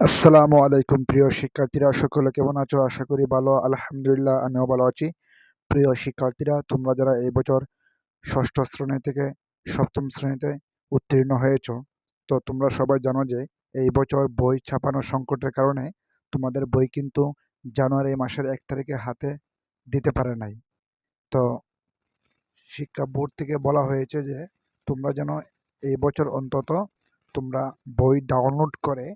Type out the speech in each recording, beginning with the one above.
আসসালামু আলাইকুম, প্রিয় শিক্ষার্থীরা। সকলে কেমন আছো? আশা করি ভালো। আলহামদুলিল্লাহ, আমিও ভালো আছি। প্রিয় শিক্ষার্থীরা, তোমরা যারা এই বছর ষষ্ঠ শ্রেণি থেকে সপ্তম শ্রেণীতে উত্তীর্ণ হয়েছ, তো তোমরা সবাই জানো যে এই বছর বই ছাপানোর সংকটের কারণে তোমাদের বই কিন্তু জানুয়ারি মাসের এক তারিখে হাতে দিতে পারে নাই। তো শিক্ষা বোর্ড থেকে বলা হয়েছে যে তোমরা যেন এই বছর অন্তত তোমরা বই ডাউনলোড করে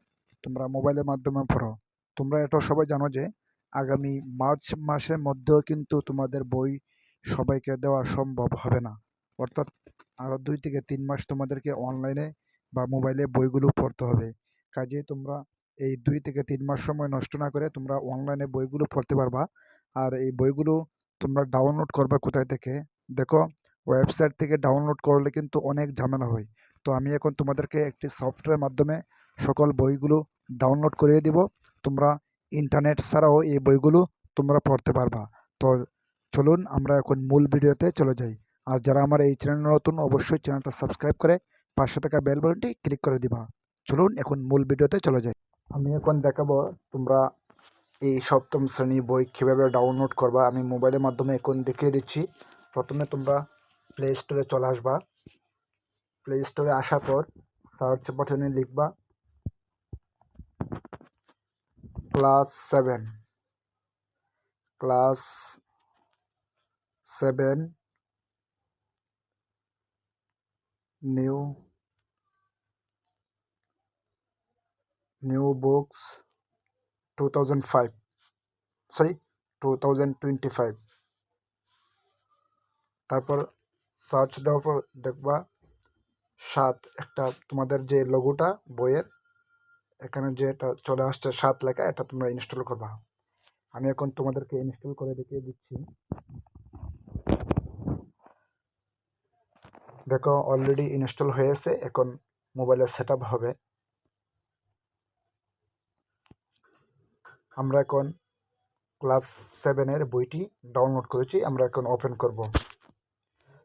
তোমরা মোবাইলের মাধ্যমে পড়ো। তোমরা এটা সবাই জানো যে, আগামী মার্চ মাসের মধ্যেও কিন্তু তোমাদের বই সবাইকে দেওয়া সম্ভব হবে না। অর্থাৎ আরও দুই থেকে তিন মাস তোমাদেরকে অনলাইনে বা মোবাইলে বইগুলো পড়তে হবে। কাজেই তোমরা এই দুই থেকে তিন মাস সময় নষ্ট না করে তোমরা অনলাইনে বইগুলো পড়তে পারবা। আর এই বইগুলো তোমরা ডাউনলোড করবে কোথায় থেকে? দেখো ওয়েবসাইট থেকে ডাউনলোড করলে কিন্তু অনেক ঝামেলা হয়। তো আমি এখন তোমাদেরকে একটি সফটওয়্যার মাধ্যমে সকল বইগুলো ডাউনলোড করিয়ে দিব। তোমরা ইন্টারনেট ছাড়াও এই বইগুলো তোমরা পড়তে পারবা। তো চলুন আমরা এখন মূল ভিডিওতে চলে যাই। আর যারা আমার এই চ্যানেল নতুন, অবশ্যই চ্যানেলটা সাবস্ক্রাইব করে পাশে থাকা বেল বাটনটি ক্লিক করে দিবা। চলুন এখন মূল ভিডিওতে চলে যাই। আমি এখন দেখাবো তোমরা এই সপ্তম শ্রেণি বই কীভাবে ডাউনলোড করবা। আমি মোবাইলের মাধ্যমে এখন দেখিয়ে দিচ্ছি। প্রথমে তোমরা প্লে স্টোরে চলে আসবা। প্লে স্টোরে আসার পর সার্চ বাটনে লিখবা। class seven class seven new new books two thousand five sorry two thousand twenty five তারপর সার্চ দেওয়ার পর দেখবা সাত একটা তোমাদের যে লোগোটা বইয়ের এখানে যে এটা চলে আসছে সাত লেখা, এটা তোমরা ইনস্টল করবা। আমি এখন তোমাদেরকে ইনস্টল করে দেখিয়ে দিচ্ছি। দেখো অলরেডি ইনস্টল হয়েছে, এখন মোবাইলে সেট হবে। আমরা এখন ক্লাস সেভেনের বইটি ডাউনলোড করেছি, আমরা এখন ওপেন করব।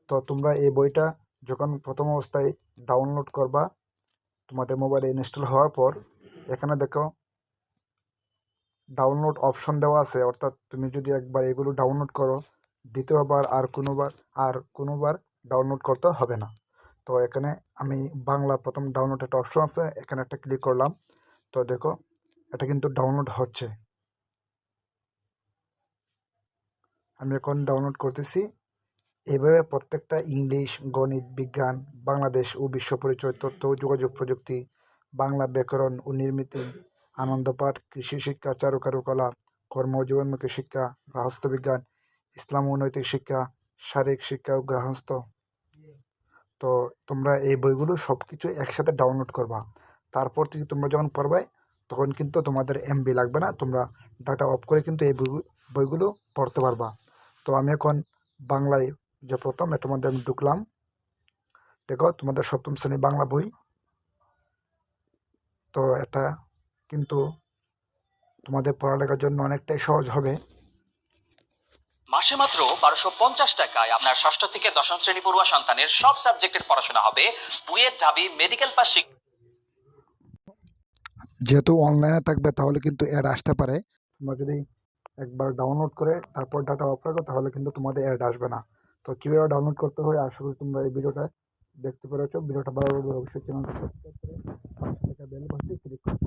তো তোমরা এই বইটা যখন প্রথম অবস্থায় ডাউনলোড করবা, তোমাদের মোবাইলে ইনস্টল হওয়ার পর এখানে দেখো ডাউনলোড অপশন দেওয়া আছে, অর্থাৎ তুমি যদি একবার এগুলো ডাউনলোড করো, দ্বিতীয়বার আর কোনোবার আর কোনোবার ডাউনলোড করতে হবে না। তো এখানে আমি বাংলা প্রথম ডাউনলোড একটা অপশন আছে, এখানে একটা ক্লিক করলাম। তো দেখো, এটা কিন্তু ডাউনলোড হচ্ছে। আমি এখন ডাউনলোড করতেছি। এইভাবে প্রত্যেকটা ইংলিশ, গণিত, বিজ্ঞান, বাংলাদেশ ও বিশ্ব পরিচয় তথ্য যোগাযোগ প্রযুক্তি বাংলা ব্যাকরণ ও নির্মিতি আনন্দপাঠ কৃষি শিক্ষা, চারুকারুকলা, কর্ম জীবনমুখী শিক্ষা বিজ্ঞান, ইসলাম ও নৈতিক শিক্ষা, শারীরিক শিক্ষা ও গৃহস্থ। তো তোমরা এই বইগুলো সব কিছু একসাথে ডাউনলোড করবা। তারপর থেকে তোমরা যখন পড়বে, তখন কিন্তু তোমাদের এমবি লাগবে না, তোমরা ডাটা অফ করে কিন্তু এই বইগুলো পড়তে পারবা। তো আমি এখন বাংলায় যে প্রথম এটার মধ্যে আমি ঢুকলাম। দেখো, তোমাদের সপ্তম শ্রেণি বাংলা বই। তো এটা কিন্তু তোমাদের পড়ালেখার জন্য অনেকটাই সহজ হবে। মাসে মাত্র বারোশো পঞ্চাশ টাকায় আপনার ষষ্ঠ থেকে দশম শ্রেণি পড়ুয়া সন্তানের সব সাবজেক্টের পড়াশোনা হবে বুয়েট ঢাবি মেডিকেল পাস যেহেতু অনলাইনে থাকবে তাহলে কিন্তু অ্যাড আসতে পারে। তোমরা যদি একবার ডাউনলোড করে তারপর ডাটা অফ রাখো তাহলে কিন্তু তোমাদের অ্যাড আসবে না। তো কীভাবে ডাউনলোড করতে হয় আশা করি তোমরা এই ভিডিওটা দেখতে পেরেছ ভিডিওটা ভালো লাগলে অবশ্যই চ্যানেলটা সাবস্ক্রাইব করে পাশে থাকা বেল বাটনে ক্লিক করো।